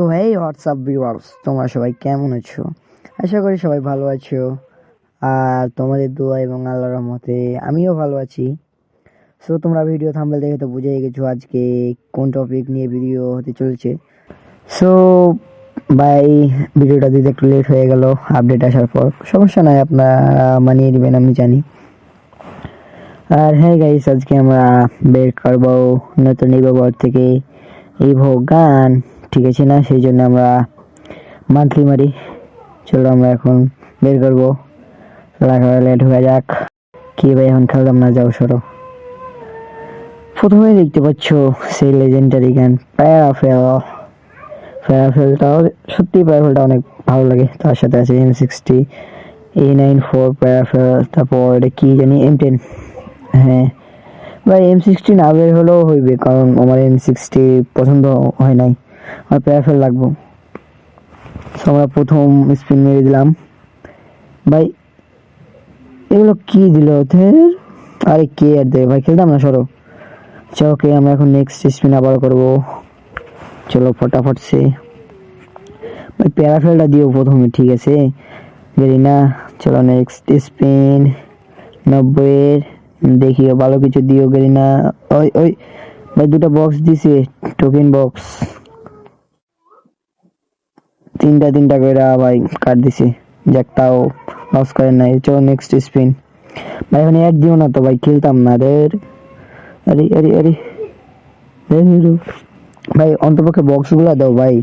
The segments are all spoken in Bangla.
সো হেই হোয়াটসঅ্যাপ ভিউয়ার্স তোমরা সবাই কেমন আছো? আশা করি সবাই ভালো আছো। আর তোমাদের দোয়া এবং আল্লাহর রহমতে আমিও ভালো আছি। সো তোমরা ভিডিও থাম্বেল দেখে তো বুঝেই গেছো আজকে কোন টপিক নিয়ে ভিডিও হতে চলছে। সো ভাই ভিডিওটা দিতে একটু লেট হয়ে গেল আপডেট আসার পর, সমস্যা নাই, আপনারা মানিয়ে নেবেন, আমি জানি। আর হ্যাঁ গাইস আজকে আমরা বের করব নতুন ইভোগর থেকে। ইভো গান। ঠিক আছে না? সেই জন্য আমরা মান্থলি মারি। চলো আমরা এখন বের করব। লেট হয়ে যাক। কি ভাই, এখন খেলতাম না? যাও, সরো। প্রথমে দেখতে পাচ্ছ সেই লেজেন্ডারি গান প্যারাফেল প্যারাফেলটাও সত্যি প্যারাফেলটা অনেক ভালো লাগে। তার সাথে আছে M sixty A nine four প্যারাফেল তারপর এটা কি জানি এম টেন হ্যাঁ। ভাই এম সিক্সটি না বের হলেও হইবে, কারণ আমার এম সিক্সটি পছন্দ হয় নাই। আমার প্যারাফেল লাগবো। So, আমরা প্রথম স্পিন মেরে দিলাম। ভাই এগুলো কি দিল? ওদের আরে কে আর দেবে? ভাই খেলতাম না সরো। আচ্ছা ওকে আমরা এখন নেক্সট স্পিন আবার করব। চলো ফটাফট সে। ভাই প্যারাফেলটা দিও প্রথমে ঠিক আছে? গেলি না। চলো নেক্সট স্পিন নব্বইয়ের। দেখিও ভালো কিছু দিও গেলি না। ওই ওই। ভাই দুটো বক্স দিছে টোকেন বক্স তিনটা তিনটা করে ভাই কাট দিছে। যাক, তাও লস করেন নাই। চলো নেক্সট স্পিন ভাই এখন অ্যাড দিও না তো, ভাই, খেলতাম না রে। আরে আরে আরে। ভাই, অন্তপক্ষে বক্সগুলো দাও, ভাই।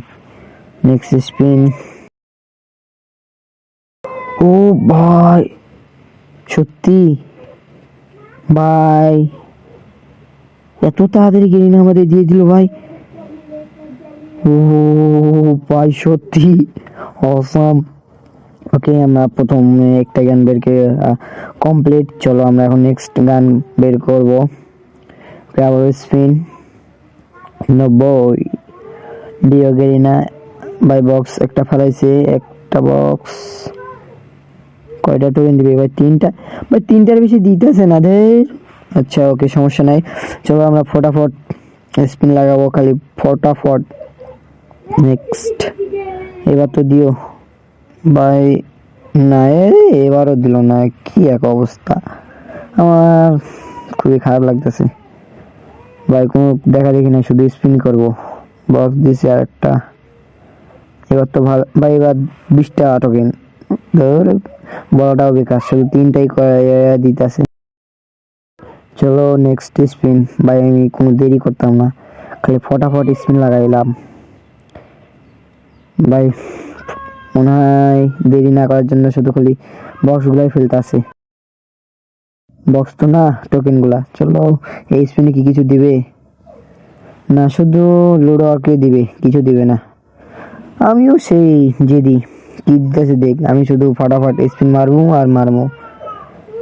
নেক্সট স্পিন ও ভাই, সত্যি? ভাই, এত তাড়াতাড়ি গেরিন আমাদের দিয়ে দিল, ভাই। ও ভাই, সত্যি? অসাম ওকে আমরা প্রথম একটা গান বের করে কমপ্লিট চলো, আমরা এখন নেক্সট গান বের করব। আবার স্পিন নব্বই দিও গেরিনা বাই বক্স একটা ফেলাইছে, একটা বক্স কয়টা টোকেন দিবে ভাই? তিনটা? ভাই, তিনটার বেশি দিতেছে না দের আচ্ছা ওকে সমস্যা নাই। চলো, আমরা ফটাফট স্পিন লাগাবো, খালি ফটাফট। নেক্সট এবার তো দিও। ভাই না এবারও দিল না। কি এক অবস্থা। আমার খুবই খারাপ লাগতেছে। ভাই, কোনো দেখা দেখি না শুধু স্পিন করব। বক্স দিছি আর একটা এবার তো ভালো ভাই, এবার বিশটা টোকেন ধর, বড়টাও বেকার, শুধু তিনটাই দিতেছে। চলো নেক্সট স্পিন ভাই, আমি কোনো দেরি করতাম না। খালি ফটাফট স্পিন লাগাইলাম। ভাই, মনে হয় দেরি না করার জন্য শুধু খালি বক্সগুলাই ফেলতে আছে। বক্স তো না টোকেনগুলা চলো, এই স্পিনে কি কিছু দিবে? না, শুধু লুডো আর কে দিবে, কিছু দিবে না। আমিও সেই জেদি। কি দিতেছে দেখ, আমি শুধু ফটাফট স্পিন মারবো আর মারবো।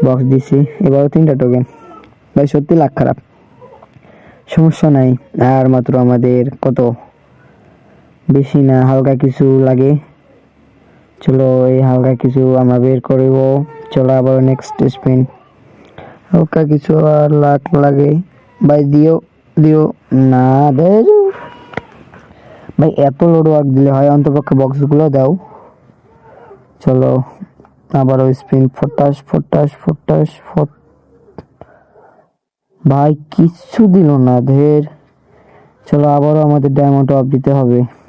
বক্স দিছি, এবারও তিনটা টোকেন ভাই, সত্যি লাখ খারাপ। সমস্যা নাই, আর মাত্র আমাদের কত? বেশি না, হালকা কিছু লাগে। চলো, এই হালকা কিছু আমরা বের করব। চলো আবার নেক্সট স্পিন হালকা কিছু আর লাখ লাগে। ভাই, দিও দিও। না, দে। ভাই, এত লোড ওয়ার্ক দিলে হয়, অন্তপক্ষে বক্সগুলো দাও। চলো, আবারও স্পিন ফটাস ফটাস ফটাস, ফট ভাই, কিচ্ছু দিল না, ধের। চলো, আবারও আমাদের ডায়মন্ড অফ দিতে হবে।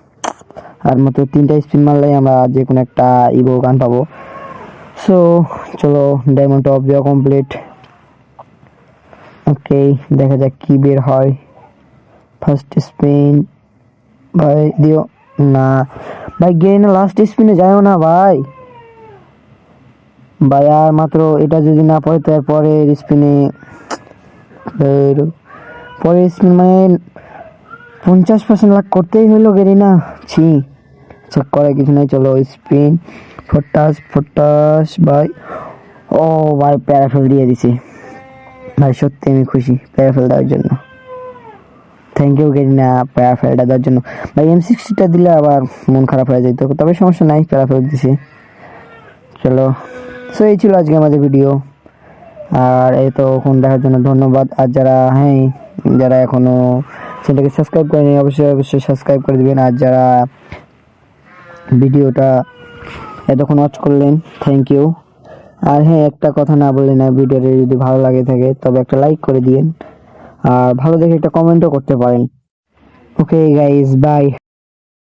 আর মাত্র তিনটা স্পিন মারলেই আমরা যে কোনো একটা ইভো গান পাবো। সো চলো ডায়মন্ড অফ দেওয়া কমপ্লিট ওকে দেখা যাক কি বের হয়। ফার্স্ট স্পিন ভাই, দিও। না। ভাই গেয়ে না লাস্ট স্পিনে যাও না, ভাই। ভাই, আর মাত্র এটা যদি না পড়ে তারপরে স্পিনে পরের স্পিন মানে পঞ্চাশ পার্সেন্ট লাখ করতেই হলো গেরি না ছি। আচ্ছা করে কিছু নাই, চলো স্পিন ফটাস ফটাস, ভাই। ও ভাই প্যারাফেল দিয়ে দিছি। ভাই, সত্যি আমি খুশি প্যারাফেল দেওয়ার জন্য। থ্যাংক ইউ গেরিনা প্যারাফেলটা দেওয়ার জন্য। ভাই এম সিক্সটিটা দিলে আবার মন খারাপ হয়ে যেত তবে সমস্যা নাই প্যারাফেল দিছি। চলো। সো এই ছিল আজকে আমাদের ভিডিও আর এই তো এখন দেখার জন্য ধন্যবাদ। আর যারা হ্যাঁ যারা এখনও চ্যানেলটাকে সাবস্ক্রাইব করেনি, অবশ্যই অবশ্যই সাবস্ক্রাইব করে দিবেন। আর যারা ভিডিওটা এতক্ষণ ওয়াচ করলেন থ্যাংক ইউ আর হ্যাঁ একটা কথা না বললে না, ভিডিওটা যদি ভালো লাগে থাকে, তবে একটা লাইক করে দিন আর ভালো দেখে একটা কমেন্টও করতে পারেন। Okay guys bye